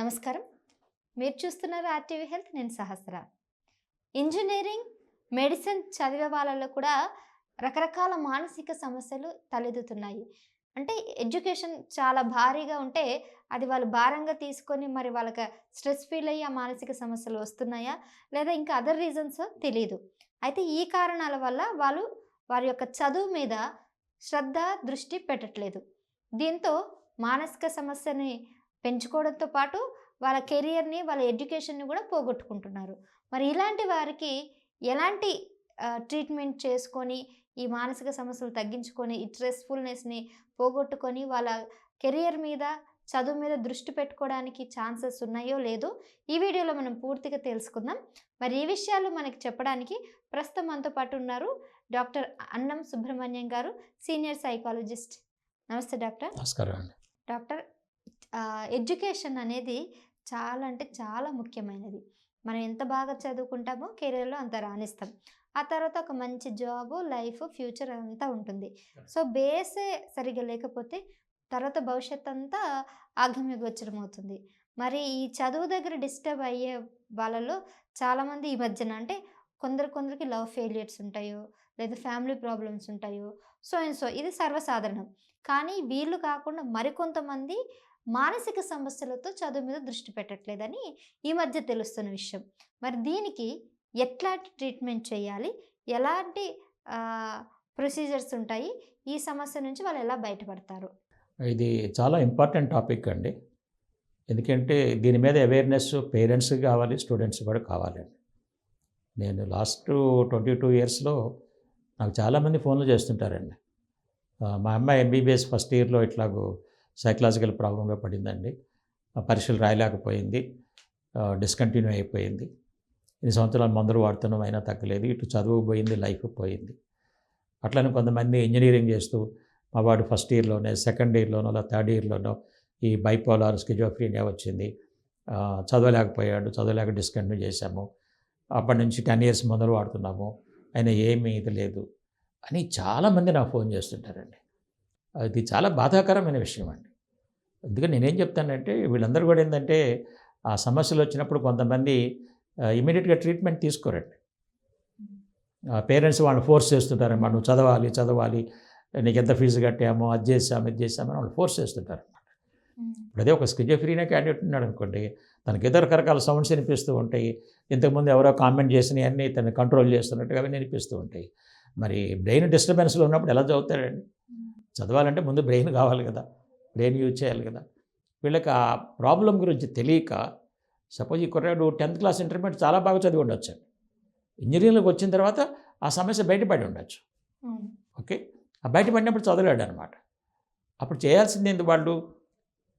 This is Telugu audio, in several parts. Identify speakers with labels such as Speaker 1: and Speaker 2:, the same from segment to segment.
Speaker 1: నమస్కారం. మీరు చూస్తున్నారు ఆర్టీవీ హెల్త్ నేను సహస్ర. ఇంజనీరింగ్ మెడిసిన్ చదివే వాళ్ళలో కూడా రకరకాల మానసిక సమస్యలు తలెత్తుతున్నాయి. అంటే ఎడ్యుకేషన్ చాలా భారీగా ఉంటే అది వాళ్ళు భారంగా తీసుకొని మరి వాళ్ళకి స్ట్రెస్ ఫీల్ అయ్యి ఆ మానసిక సమస్యలు వస్తున్నాయా? లేదా ఇంకా అదర్ రీజన్స్ తెలియదు అయితే ఈ కారణాల వల్ల వాళ్ళు వారి యొక్క చదువు మీద శ్రద్ధ దృష్టి పెట్టట్లేదు. దీంతో మానసిక సమస్యని పెంచుకోవడంతో పాటు వాళ్ళ కెరియర్ని వాళ్ళ ఎడ్యుకేషన్ని కూడా పోగొట్టుకుంటున్నారు. మరి ఇలాంటి వారికి ఎలాంటి ట్రీట్మెంట్ చేసుకొని ఈ మానసిక సమస్యలు తగ్గించుకొని ఈ స్ట్రెస్ఫుల్నెస్ని పోగొట్టుకొని వాళ్ళ కెరియర్ మీద చదువు మీద దృష్టి పెట్టుకోవడానికి ఛాన్సెస్ ఉన్నాయో లేదో ఈ వీడియోలో మనం పూర్తిగా తెలుసుకుందాం. మరి ఈ విషయాలు మనకి చెప్పడానికి ప్రస్తుతం మనతో పాటు ఉన్నారు డాక్టర్ అన్నం సుబ్రహ్మణ్యం గారు సీనియర్ సైకాలజిస్ట్. నమస్తే డాక్టర్.
Speaker 2: నమస్కారం
Speaker 1: డాక్టర్ ఎడ్యుకేషన్ అనేది చాలా అంటే చాలా ముఖ్యమైనది. మనం ఎంత బాగా చదువుకుంటామో కెరీర్లో అంత రాణిస్తాం. ఆ తర్వాత ఒక మంచి జాబ్ లైఫ్ ఫ్యూచర్ అంతా ఉంటుంది. సో బేసే సరిగా లేకపోతే తర్వాత భవిష్యత్ అంతా ఆగమ్య గోచరం అవుతుంది. మరి ఈ చదువు దగ్గర డిస్టర్బ్ అయ్యే వాళ్ళలో చాలామంది ఈ మధ్యన అంటే కొందరు కొందరికి లవ్ ఫెయిలియర్స్ ఉంటాయో లేదా ఫ్యామిలీ ప్రాబ్లమ్స్ ఉంటాయో సో అండ్ సో ఇది సర్వసాధారణం. కానీ వీళ్ళు కాకుండా మరికొంతమంది మానసిక సమస్యలతో చదువు మీద దృష్టి పెట్టట్లేదని ఈ మధ్య తెలుస్తున్న విషయం. మరి దీనికి ఎట్లాంటి ట్రీట్మెంట్ చేయాలి? ఎలాంటి ప్రొసీజర్స్ ఉంటాయి? ఈ సమస్య నుంచి వాళ్ళు ఎలా బయటపడతారు?
Speaker 2: ఇది చాలా ఇంపార్టెంట్ టాపిక్ అండి. ఎందుకంటే దీని మీద అవేర్నెస్ పేరెంట్స్ కావాలి స్టూడెంట్స్ కూడా కావాలండి నేను లాస్ట్ ట్వంటీ టూ ఇయర్స్లో నాకు చాలామంది ఫోన్లు చేస్తుంటారండి. మా అమ్మాయి ఎంబీబీఎస్ ఫస్ట్ ఇయర్లో ఇట్లాగూ సైకలాజికల్ ప్రాబ్లంలో పడిందండి. పరీక్షలు రాయలేకపోయింది. డిస్కంటిన్యూ అయిపోయింది. ఇన్ని సంవత్సరాలు మందులు వాడుతున్నాం అయినా తగ్గలేదు. ఇటు చదువు పోయింది లైఫ్ పోయింది. అట్లనే కొంతమంది ఇంజనీరింగ్ చేస్తూ మా వాడు ఫస్ట్ ఇయర్లోనే సెకండ్ ఇయర్లోనో లేదా థర్డ్ ఇయర్లోనో ఈ బైపోలార్ స్కిజోఫ్రీనియా వచ్చింది. చదవలేకపోయాడు. చదవలేక డిస్కంటిన్యూ చేశాము. అప్పటి నుంచి టెన్ ఇయర్స్ మందులు వాడుతున్నాము. అయినా ఏమీ ఇది లేదు అని చాలామంది నాకు ఫోన్ చేస్తుంటారండి. అది చాలా బాధాకరమైన విషయం అండి అందుకని నేనేం చెప్తానంటే వీళ్ళందరూ కూడా ఏంటంటే ఆ సమస్యలు వచ్చినప్పుడు కొంతమంది ఇమీడియట్గా ట్రీట్మెంట్ తీసుకోరండి. పేరెంట్స్ వాళ్ళని ఫోర్స్ చేస్తుంటారన్నమాట. నువ్వు చదవాలి చదవాలి నీకు ఎంత ఫీజు కట్టామో అది చేసాము ఇది చేసామని వాళ్ళు ఫోర్స్ చేస్తుంటారు ఇప్పుడు అదే ఒక స్కిజోఫ్రీనే క్యాండిడేట్ ఉన్నాడు అనుకోండి తనకి ఏదో రకరకాల సౌండ్స్ వినిపిస్తూ ఉంటాయి. ఇంతకుముందు ఎవరో కామెంట్ చేసినవి అన్నీ తను కంట్రోల్ చేస్తున్నట్టుగా అవి వినిపిస్తూ ఉంటాయి. మరి బ్రెయిన్ డిస్టర్బెన్స్లో ఉన్నప్పుడు ఎలా చదువుతాడండి? చదవాలంటే ముందు బ్రెయిన్ కావాలి కదా. బ్రెయిన్ యూజ్ చేయాలి కదా. వీళ్ళకి ఆ ప్రాబ్లం గురించి తెలియక సపోజ్ ఈ కుర్రాడు టెన్త్ క్లాస్ ఇంటర్మీడియట్ చాలా బాగా చదివి ఉండొచ్చు. ఇంజనీరింగ్కి వచ్చిన తర్వాత ఆ సమస్య బయటపడి ఉండొచ్చు. ఓకే? ఆ బయటపడినప్పుడు చదవలేడు అనమాట అప్పుడు చేయాల్సింది ఏంది వాళ్ళు?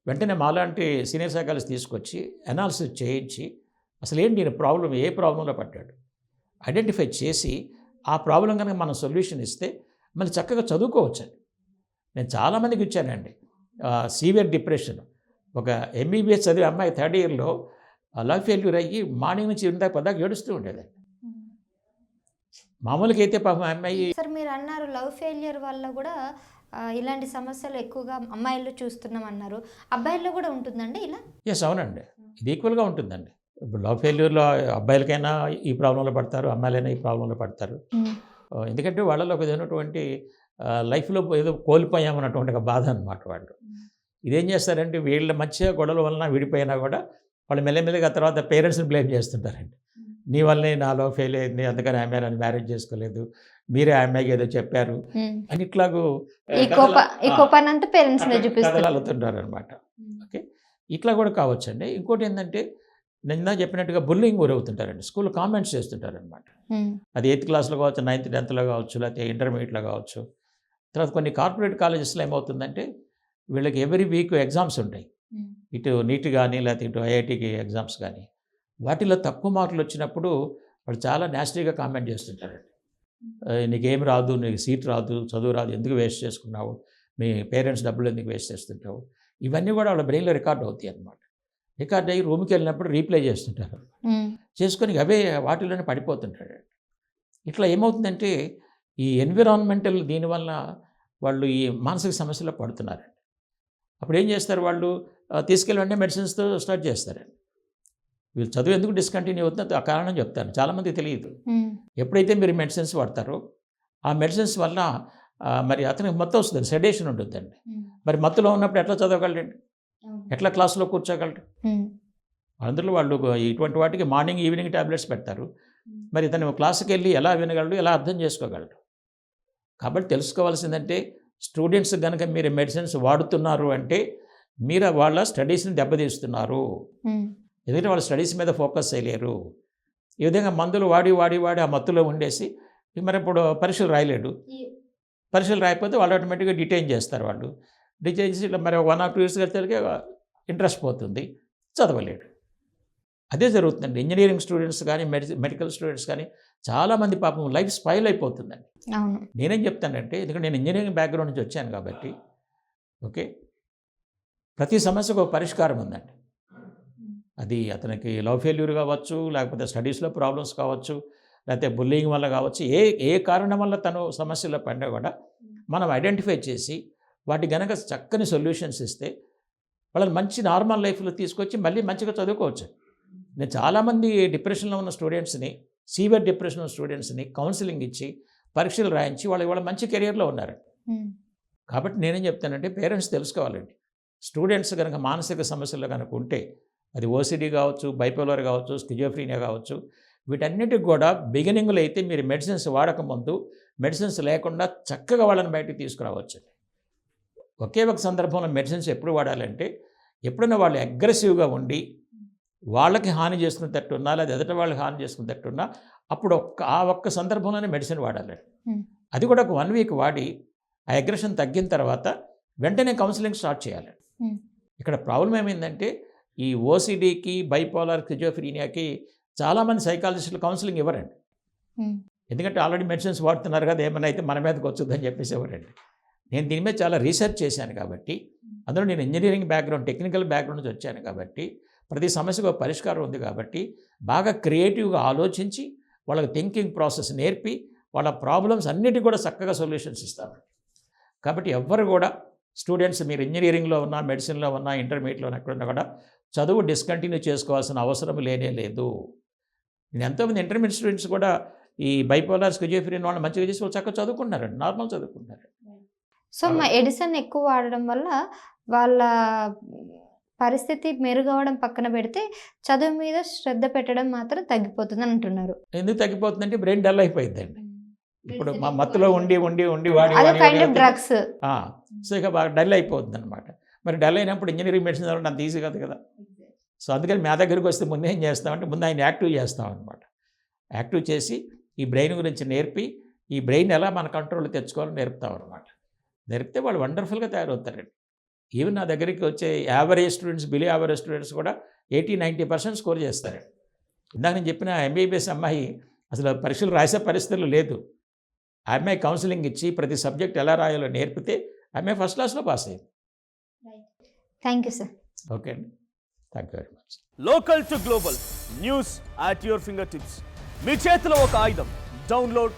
Speaker 2: వెంటనే మాలాంటి సీనియర్ సైకాలజిస్ట్ తీసుకొచ్చి అనాలిసిస్ చేయించి అసలు ఏంటి ఈయన ప్రాబ్లం ఏ ప్రాబ్లంలో పడ్డాడు? ఐడెంటిఫై చేసి ఆ ప్రాబ్లం కనుక మనం సొల్యూషన్ ఇస్తే మళ్ళీ చక్కగా చదువుకోవచ్చు నేను చాలామందికి ఇచ్చానండి. సీవియర్ డిప్రెషన్ ఒక ఎంబీబీఎస్ చదివే అమ్మాయి థర్డ్ ఇయర్లో లవ్ ఫెయిల్యూర్ అయ్యి మార్నింగ్ నుంచి ఇందాక పదాక ఏడుస్తూ ఉండేది. మామూలుగా అయితే పాపం అమ్మాయి
Speaker 1: సార్ మీరు అన్నారు లవ్ ఫెయిలియర్ వల్ల కూడా ఇలాంటి సమస్యలు ఎక్కువగా అమ్మాయిల్లో చూస్తున్నాం అన్నారు అబ్బాయిల్లో కూడా ఉంటుందండి ఇలా?
Speaker 2: ఎస్ అవునండి. ఇది ఈక్వల్గా ఉంటుందండి. ఇప్పుడు లవ్ ఫెయిల్యూర్లో అబ్బాయిలకైనా ఈ ప్రాబ్లంలో పడతారు అమ్మాయిలైనా ఈ ప్రాబ్లంలో పడతారు. ఎందుకంటే వాళ్ళలో ఒక లైఫ్లో ఏదో కోల్పోయామన్నటువంటి ఒక బాధ అనమాట వాళ్ళు. ఇదేం చేస్తారంటే వీళ్ళ మధ్య గొడవల వలన విడిపోయినా కూడా వాళ్ళు మెల్లమెల్లగా తర్వాత పేరెంట్స్ని బ్లేమ్ చేస్తుంటారండి. నీ వల్లనే నాలో ఫెయిల్ అయింది అందుకని ఆమె నన్ను మ్యారేజ్ చేసుకోలేదు మీరే ఆ అమ్మాయికి ఏదో చెప్పారు అని ఇట్లాగూ అల్లుతుంటారు అనమాట ఓకే? ఇట్లా కూడా కావచ్చండి. ఇంకోటి ఏంటంటే నిన్న చెప్పినట్టుగా బుల్లింగ్ గురవుతుంటారండి స్కూల్ కామెంట్స్ చేస్తుంటారు అనమాట
Speaker 1: ఉమ్,
Speaker 2: అది ఎయిత్ క్లాస్లో కావచ్చు నైన్త్ టెన్త్లో కావచ్చు లేకపోతే ఇంటర్మీడియట్లో కావచ్చు. తర్వాత కొన్ని కార్పొరేట్ కాలేజెస్లో ఏమవుతుందంటే వీళ్ళకి ఎవ్రీ వీక్ ఎగ్జామ్స్ ఉంటాయి. ఇటు నీట్ కానీ లేకపోతే ఇటు ఐఐటికి ఎగ్జామ్స్ కానీ వాటిలో తక్కువ మార్కులు వచ్చినప్పుడు వాళ్ళు చాలా నాస్టీగా కామెంట్ చేస్తుంటారండి. "ఆ, నీకేం రాదు నీకు సీట్ రాదు చదువు రాదు ఎందుకు వేస్ట్ చేసుకున్నావు? మీ పేరెంట్స్ డబ్బులు ఎందుకు వేస్ట్ చేస్తుంటావు? ఇవన్నీ కూడా వాళ్ళ బ్రెయిన్లో రికార్డ్ అవుతాయి అన్నమాట. రికార్డ్ అయ్యి రూమ్కి వెళ్ళినప్పుడు రీప్లే చేస్తుంటారు. చేసుకొని అవే వాటిలోనే పడిపోతుంటాడు ఇట్లా ఏమవుతుందంటే ఈ ఎన్విరాన్మెంటల్ దీనివల్ల వాళ్ళు ఈ మానసిక సమస్యలో పడుతున్నారండి. అప్పుడు ఏం చేస్తారు వాళ్ళు? తీసుకెళ్ళి మెడిసిన్స్తో స్టార్ట్ చేస్తారండి. వీళ్ళు చదువు ఎందుకు డిస్కంటిన్యూ అవుతుందో ఆ కారణం చెప్తాను. చాలామంది తెలియదు. ఎప్పుడైతే మీరు మెడిసిన్స్ వాడతారో ఆ మెడిసిన్స్ వల్ల మరి అతనికి మత్తు వస్తుంది సెడేషన్ ఉంటుందండి. మరి మత్తులో ఉన్నప్పుడు ఎట్లా చదవగలరండి
Speaker 1: అవును.
Speaker 2: ఎట్లా క్లాస్లో కూర్చోగలరు అందులో వాళ్ళు ఇటువంటి వాటికి మార్నింగ్ ఈవినింగ్ ట్యాబ్లెట్స్ పెడతారు. మరి ఇతను క్లాస్కి వెళ్ళి ఎలా వినగలడు ఎలా అర్థం చేసుకోగలడు? కాబట్టి తెలుసుకోవాల్సిందంటే స్టూడెంట్స్ కనుక మీరు మెడిసిన్స్ వాడుతున్నారు అంటే మీరు వాళ్ళ స్టడీస్ని దెబ్బతీస్తున్నారు. ఎందుకంటే వాళ్ళ స్టడీస్ మీద ఫోకస్ చేయలేరు. ఈ విధంగా మందులు వాడి వాడి వాడి ఆ మత్తులో ఉండేసి మరి ఇప్పుడు పరీక్షలు రాయలేడు. పరీక్షలు రాయకపోతే వాళ్ళు ఆటోమేటిక్గా డిటైన్ చేస్తారు వాళ్ళు. డిటైన్ చేసి ఇట్లా మరి వన్ ఆర్ టూ ఇయర్స్ కలితే ఇంట్రెస్ట్ పోతుంది. చదవలేడు. అదే జరుగుతుందండి. ఇంజనీరింగ్ స్టూడెంట్స్ కానీ మెడి మెడికల్ స్టూడెంట్స్ కానీ చాలామంది పాపం లైఫ్ స్పైల్ అయిపోతుందండి. నేనేం చెప్తానంటే ఎందుకంటే నేను ఇంజనీరింగ్ బ్యాక్గ్రౌండ్ నుంచి వచ్చాను కాబట్టి ఓకే? ప్రతి సమస్యకు ఒక పరిష్కారం ఉందండి. అది అతనికి లవ్ ఫెయిల్యూర్ కావచ్చు లేకపోతే స్టడీస్లో ప్రాబ్లమ్స్ కావచ్చు లేకపోతే బుల్లింగ్ వల్ల కావచ్చు ఏ ఏ కారణం వల్ల తను సమస్యలో పడినా కూడా మనం ఐడెంటిఫై చేసి వాటి గనక చక్కని సొల్యూషన్స్ ఇస్తే వాళ్ళని మంచి నార్మల్ లైఫ్లో తీసుకొచ్చి మళ్ళీ మంచిగా చదువుకోవచ్చు. నేను చాలామంది డిప్రెషన్లో ఉన్న స్టూడెంట్స్ని సీవియర్ డిప్రెషన్ ఉన్న స్టూడెంట్స్ని కౌన్సిలింగ్ ఇచ్చి పరీక్షలు రాయించి వాళ్ళు వాళ్ళ మంచి కెరియర్లో ఉన్నారు. కాబట్టి నేనేం చెప్తానంటే పేరెంట్స్ తెలుసుకోవాలండి. స్టూడెంట్స్ కనుక మానసిక సమస్యలు కనుక ఉంటే అది ఓసిడి కావచ్చు బైపోలర్ కావచ్చు స్కిజోఫ్రీనియా కావచ్చు వీటన్నిటికి కూడా బిగినింగ్లో అయితే మీరు మెడిసిన్స్ వాడకముందు మెడిసిన్స్ లేకుండా చక్కగా వాళ్ళని బయటికి తీసుకురావచ్చు ఒకే ఒక సందర్భంలో మెడిసిన్స్ ఎప్పుడు వాడాలంటే ఎప్పుడైనా వాళ్ళు అగ్రెసివ్గా ఉండి వాళ్ళకి హాని చేసుకునేటట్టు ఉన్నా లేదా ఎదుట వాళ్ళకి హాని చేసుకునేటట్టు ఉన్నా అప్పుడు ఒక్క ఆ ఒక్క సందర్భంలోనే మెడిసిన్ వాడాలి. అది కూడా ఒక వన్ వీక్ వాడి ఆ అగ్రెషన్ తగ్గిన తర్వాత వెంటనే కౌన్సిలింగ్ స్టార్ట్ చేయాలి. ఇక్కడ ప్రాబ్లం ఏమైందంటే ఈ ఓసిడీకి బైపోలార్ క్రిజోఫ్రీనియాకి చాలామంది సైకాలజిస్టులు కౌన్సిలింగ్ ఇవ్వరండి. ఎందుకంటే ఆల్రెడీ మెడిసిన్స్ వాడుతున్నారు కదా ఏమైనా అయితే మన మీదకి వచ్చుద్దని చెప్పేసి ఇవ్వరండి. నేను దీని మీద చాలా రీసెర్చ్ చేశాను కాబట్టి అందులో నేను ఇంజనీరింగ్ బ్యాక్గ్రౌండ్ టెక్నికల్ బ్యాక్గ్రౌండ్ నుంచి వచ్చాను కాబట్టి ప్రతి సమస్యకు పరిష్కారం ఉంది కాబట్టి బాగా క్రియేటివ్గా ఆలోచించి వాళ్ళకి థింకింగ్ ప్రాసెస్ నేర్పి వాళ్ళ ప్రాబ్లమ్స్ అన్నిటికీ కూడా చక్కగా సొల్యూషన్స్ ఇస్తాను కాబట్టి ఎవ్వరు కూడా స్టూడెంట్స్ మీరు ఇంజనీరింగ్లో ఉన్నా మెడిసిన్లో ఉన్నా ఇంటర్మీడియట్లో ఉన్నా ఎక్కడున్నా కూడా చదువు డిస్కంటిన్యూ చేసుకోవాల్సిన అవసరం లేనే లేదు. నేను ఎంతోమంది ఇంటర్మీడియట్ స్టూడెంట్స్ కూడా ఈ బైపోలార్ స్కిజోఫ్రీన్ వాళ్ళు మంచిగా చేసి వాళ్ళు చక్కగా చదువుకుంటున్నారండి నార్మల్ చదువుకుంటున్నారు
Speaker 1: సో మా ఎడిసన్ ఎక్కువ వాడడం వల్ల వాళ్ళ పరిస్థితి మెరుగవడం పక్కన పెడితే చదువు మీద శ్రద్ధ పెట్టడం మాత్రం తగ్గిపోతుంది అని అంటున్నారు.
Speaker 2: ఎందుకు తగ్గిపోతుందంటే బ్రెయిన్ డల్ అయిపోయిందండి. ఇప్పుడు మా మత్తులో ఉండి ఉండి ఉండి వాడి
Speaker 1: డ్రగ్స్
Speaker 2: సో ఇక బాగా డల్ అయిపోతుంది అనమాట మరి డల్ అయినప్పుడు ఇంజనీరింగ్ మెడిసిన్ చదవడం అంత ఈజీ కాదు కదా. సో అందుకని మా దగ్గరికి వస్తే ముందు ఏం చేస్తామంటే ముందు ఆయన యాక్టివ్ చేస్తాం అనమాట యాక్టివ్ చేసి ఈ బ్రెయిన్ గురించి నేర్పి ఈ బ్రెయిన్ ఎలా మన కంట్రోల్ తెచ్చుకోవాలో నేర్పుతాం అనమాట నేర్పితే వాళ్ళు వండర్ఫుల్గా తయారవుతారండి. ఈవెన్ నా దగ్గరికి వచ్చే average students below average students కూడా ఎయిటీ నైంటీ పర్సెంట్ స్కోర్ చేస్తారండి ఇందాక నేను చెప్పిన ఎంబీబీఎస్ అమ్మాయి అసలు పరీక్షలు రాసే పరిస్థితులు లేదు. ఆ అమ్మాయి కౌన్సిలింగ్ ఇచ్చి ప్రతి సబ్జెక్ట్ ఎలా రాయాలో నేర్పితే అమ్మాయి ఫస్ట్ క్లాస్లో పాస్ అయ్యింది.
Speaker 1: థ్యాంక్ యూ సార్
Speaker 2: ఓకే అండి. Thank you very much
Speaker 3: local to global news at your finger tips మీ చేతిలో ఒక ఆయుధం. డౌన్లోడ్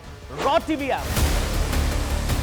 Speaker 3: రా TV app